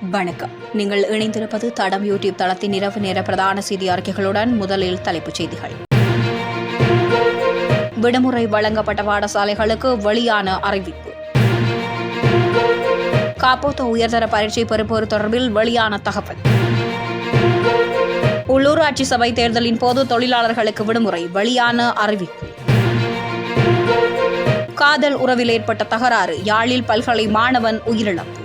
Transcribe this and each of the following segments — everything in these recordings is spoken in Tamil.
வணக்கம். நீங்கள் இணைந்திருப்பது தடம் யூடியூப் தளத்தின் இரவு நேர பிரதான செய்தி அறிக்கைகளுடன் முதலில் தலைப்புச் செய்திகள். விடுமுறை வழங்கப்பட்ட பாடசாலைகளுக்கு வெளியான அறிவிப்பு. காப்போத்த உயர்தர பரீட்சை பெறுப்போர் தொடர்பில் வெளியான தகவல். உள்ளூராட்சி சபை தேர்தலின் போது தொழிலாளர்களுக்கு விடுமுறை வெளியான அறிவிப்பு. காதல் உறவில் ஏற்பட்ட தகராறு யாழில் பல்கலை மாணவன் உயிரிழப்பு.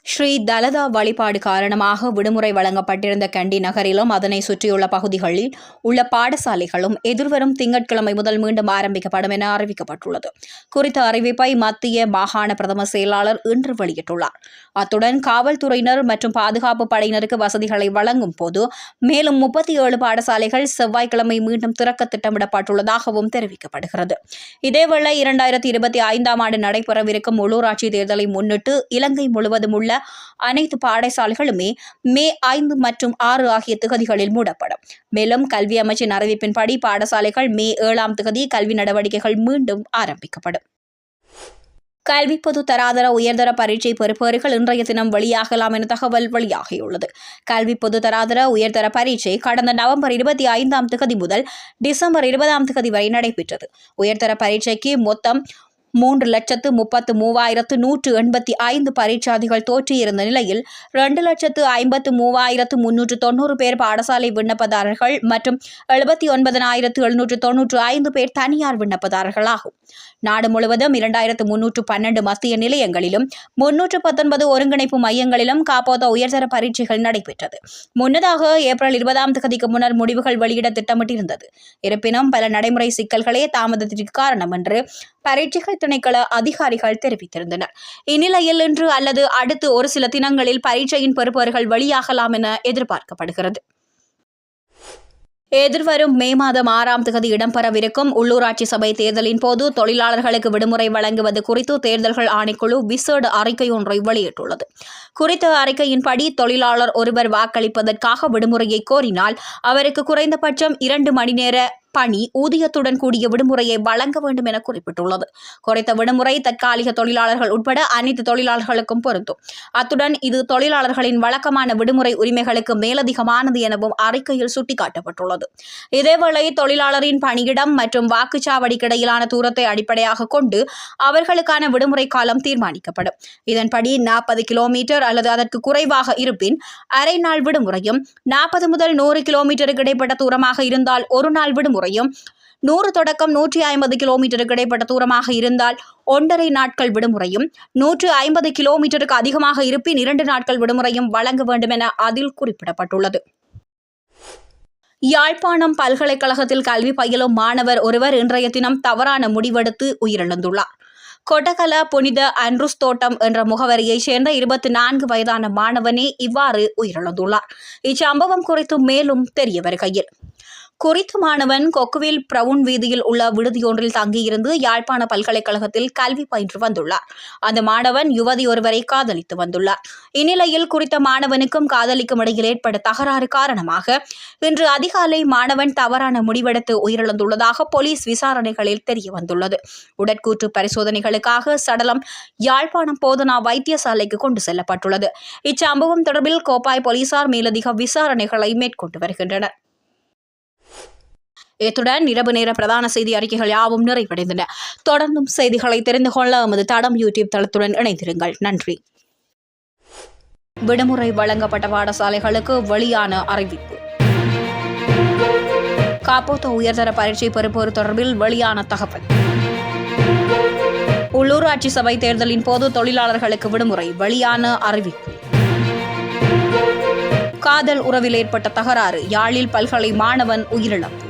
ஸ்ரீ தலதா வழிபாடு காரணமாக விடுமுறை வழங்கப்பட்டிருந்த கண்டி நகரிலும் அதனை சுற்றியுள்ள பகுதிகளில் உள்ள பாடசாலைகளும் எதிர்வரும் திங்கட்கிழமை முதல் மீண்டும் ஆரம்பிக்கப்படும் என அறிவிக்கப்பட்டுள்ளது. குறித்த அறிவிப்பை மத்திய மாகாண பிரதம செயலாளர் இன்று வெளியிட்டுள்ளார். அத்துடன் காவல்துறையினர் மற்றும் பாதுகாப்பு படையினருக்கு வசதிகளை வழங்கும் போது மேலும் முப்பத்தி ஏழு பாடசாலைகள் செவ்வாய்க்கிழமை மீண்டும் திறக்க திட்டமிடப்பட்டுள்ளதாகவும் தெரிவிக்கப்படுகிறது. இதேவேளை இரண்டாயிரத்தி இருபத்தி ஐந்தாம் ஆண்டு நடைபெறவிருக்கும் உள்ளூராட்சி தேர்தலை முன்னிட்டு இலங்கை முழுவதும் உள்ள அனைத்து பாடசாலைகளுமே மே ஐந்து மற்றும் ஆறு ஆகிய திகதிகளில் மூடப்படும். மேலும் கல்வி அமைச்சின் அறிவிப்பின்படி பாடசாலைகள் மே ஏழாம் திகதி கல்வி நடவடிக்கைகள் மீண்டும் ஆரம்பிக்கப்படும். கல்வி பொது தராதர உயர்தர பரீட்சை பெறுபவர்கள் இன்றைய தினம் வெளியாகலாம் என தகவல் வெளியாகியுள்ளது. கல்வி பொது தராதர உயர்தர பரீட்சை கடந்த நவம்பர் இருபத்தி ஐந்தாம் திகதி முதல் டிசம்பர் இருபதாம் திகதி வரை நடைபெற்றது. உயர்தர பரீட்சைக்கு மொத்தம் மூன்று லட்சத்து முப்பத்து மூவாயிரத்து நூற்று எண்பத்தி ஐந்து பரீட்சாதிகள் தோற்றியிருந்த நிலையில் இரண்டு லட்சத்து ஐம்பத்து மூவாயிரத்து முன்னூற்று தொண்ணூறு பேர் பாடசாலை விண்ணப்பதாரர்கள் மற்றும் எழுபத்தி ஒன்பதனாயிரத்து எழுநூற்று தொன்னூற்று ஐந்து பேர் தனியார் விண்ணப்பதாரர்களாகும். நாடு முழுவதும் இரண்டாயிரத்து முன்னூற்று பன்னெண்டு மத்திய நிலையங்களிலும் முன்னூற்று பத்தொன்பது ஒருங்கிணைப்பு மையங்களிலும் காப்போத உயர்தர பரீட்சைகள் நடைபெற்றது. முன்னதாக ஏப்ரல் இருபதாம் தேதிக்கு முன்னர் முடிவுகள் வெளியிட திட்டமிட்டிருந்தது. இருப்பினும் பல நடைமுறை சிக்கல்களே தாமதத்திற்கு காரணம் என்று பரீட்சைகள் திணைக்கள அதிகாரிகள் தெரிவித்திருந்தனர். இந்நிலையில் இன்று அல்லது அடுத்து ஒரு சில தினங்களில் பரீட்சையின் பெறுபவர்கள் வெளியாகலாம் என எதிர்பார்க்கப்படுகிறது. எதிர்வரும் மே மாதம் ஆறாம் தேதி இடம்பெறவிருக்கும் உள்ளூராட்சி சபை தேர்தலின் போது தொழிலாளர்களுக்கு விடுமுறை வழங்குவது குறித்து தேர்தல்கள் ஆணைக்குழு விசேட அறிக்கை ஒன்றை வெளியிட்டுள்ளது. குறித்த அறிக்கையின்படி தொழிலாளர் ஒருவர் வாக்களிப்பதற்காக விடுமுறையை கோரினால் அவருக்கு குறைந்தபட்சம் இரண்டு மணி நேர பணி ஊதியத்துடன் கூடிய விடுமுறையை வழங்க வேண்டும் என குறிப்பிட்டுள்ளது. குறைத்த விடுமுறை தற்காலிக தொழிலாளர்கள் உட்பட அனைத்து தொழிலாளர்களுக்கும் பொருந்தும். அத்துடன் இது தொழிலாளர்களின் வழக்கமான விடுமுறை உரிமைகளுக்கு மேலதிகமானது எனவும் அறிக்கையில் சுட்டிக்காட்டப்பட்டுள்ளது. இதேவேளை தொழிலாளரின் பணியிடம் மற்றும் வாக்குச்சாவடிக்கு இடையிலான தூரத்தை அடிப்படையாக கொண்டு அவர்களுக்கான விடுமுறை காலம் தீர்மானிக்கப்படும். இதன்படி நாற்பது கிலோமீட்டர் அல்லது அதற்கு குறைவாக இருப்பின் அரை நாள் விடுமுறையும் நாற்பது முதல் நூறு கிலோமீட்டருக்கு இடைப்பட்ட தூரமாக இருந்தால் ஒரு நாள் விடுமுறை விடுமுறையும் நூறு தொடக்கம் நூற்றி ஐம்பது கிலோமீட்டருக்கு இடைப்பட்ட தூரமாக இருந்தால் ஒன்றரை நாட்கள் விடுமுறையும் நூற்று ஐம்பது கிலோமீட்டருக்கு அதிகமாக இருப்பின் இரண்டு நாட்கள் விடுமுறையும் வழங்க வேண்டும் என அதில் குறிப்பிடப்பட்டுள்ளது. யாழ்ப்பாணம் பல்கலைக்கழகத்தில் கல்வி பயிலும் மாணவர் ஒருவர் இன்றைய தினம் தவறான முடிவெடுத்து உயிரிழந்துள்ளார். கொடகல புனித அன்ருஸ் தோட்டம் என்ற முகவரியைச் சேர்ந்த இருபத்தி நான்கு வயதான மாணவனே இவ்வாறு உயிரிழந்துள்ளார். இச்சம்பவம் குறித்து மேலும் தெரிய வருகையில். குறித்த மாணவன் கொக்குவில் பிரவுன் வீதியில் உள்ள விடுதியொன்றில் தங்கியிருந்து யாழ்ப்பாண பல்கலைக்கழகத்தில் கல்வி பயின்று வந்துள்ளார். அந்த மாணவன் யுவதி ஒருவரை காதலித்து வந்துள்ளார். இந்நிலையில் குறித்த மாணவனுக்கும் காதலிக்கும் இடையில் ஏற்பட்ட தகராறு காரணமாக இன்று அதிகாலை மாணவன் தவறான முடிவெடுத்து உயிரிழந்துள்ளதாக போலீஸ் விசாரணைகளில் தெரிய வந்துள்ளது உடற்கூற்று பரிசோதனைகளுக்காக சடலம் யாழ்ப்பாணம் போதனா வைத்தியசாலைக்கு கொண்டு செல்லப்பட்டுள்ளது. இச்சம்பவம் தொடர்பில் கோப்பாய் போலீசார் மேலதிக விசாரணைகளை மேற்கொண்டு வருகின்றனர். இத்துடன் இரவு நேர பிரதான செய்தி அறிக்கைகள் யாவும் நிறைவடைந்தன. தொடர்ந்தும் செய்திகளை தெரிந்து கொள்ள எமது தடம் யூடியூப் தளத்துடன் இணைந்திருங்கள். நன்றி. விடுமுறை வழங்கப்பட்ட பாடசாலைகளுக்கு வெளியான அறிவிப்பு. காப்போத்த உயர்தர பரீட்சை பெறுப்போர் தொடர்பில் வெளியான தகவல். உள்ளூராட்சி சபை தேர்தலின் போது தொழிலாளர்களுக்கு விடுமுறை வெளியான அறிவிப்பு. காதல் உறவில் ஏற்பட்ட தகராறு யாழில் பல்கலை மாணவன் உயிரிழப்பு.